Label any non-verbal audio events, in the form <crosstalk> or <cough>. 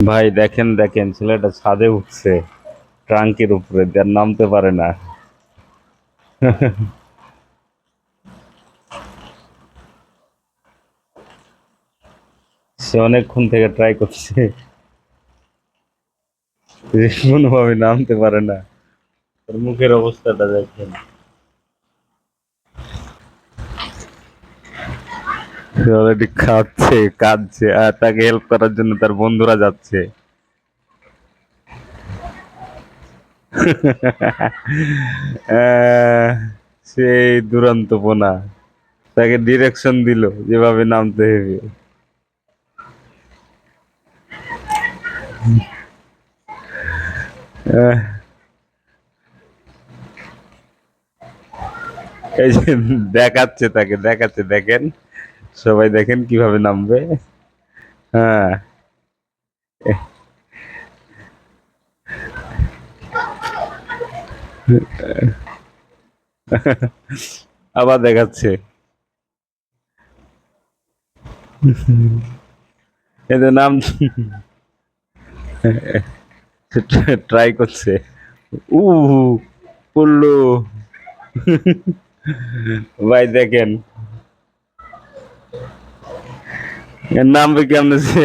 ভাই, দেখেন দেখেন, ছেলেটা ছাদে উঠছে। ট্রাঙ্কের উপরে আর নামতে পারে না। <laughs> সে অনেকক্ষণ থেকে ট্রাই করছে। কোনোভাবে নামতে পারে না। তার মুখের অবস্থাটা দেখেন। অলরেডি খাচ্ছে, কাঁদছে, আর তাকে হেল্প করার জন্য তার বন্ধুরা যাচ্ছে। সেই দুরন্ত পোনা। তাকে ডিরেকশন দিল, যেভাবে নামতে হবে। এই যে দেখাচ্ছে তাকে, দেখাচ্ছে, দেখেন। সবাই দেখেন কীভাবে নামবে। হ্যাঁ। আবার দেখাচ্ছে। এদের নাম ট্রাই করছে। উ পড়ল ভাই দেখেন। এর নামবে কেমন সে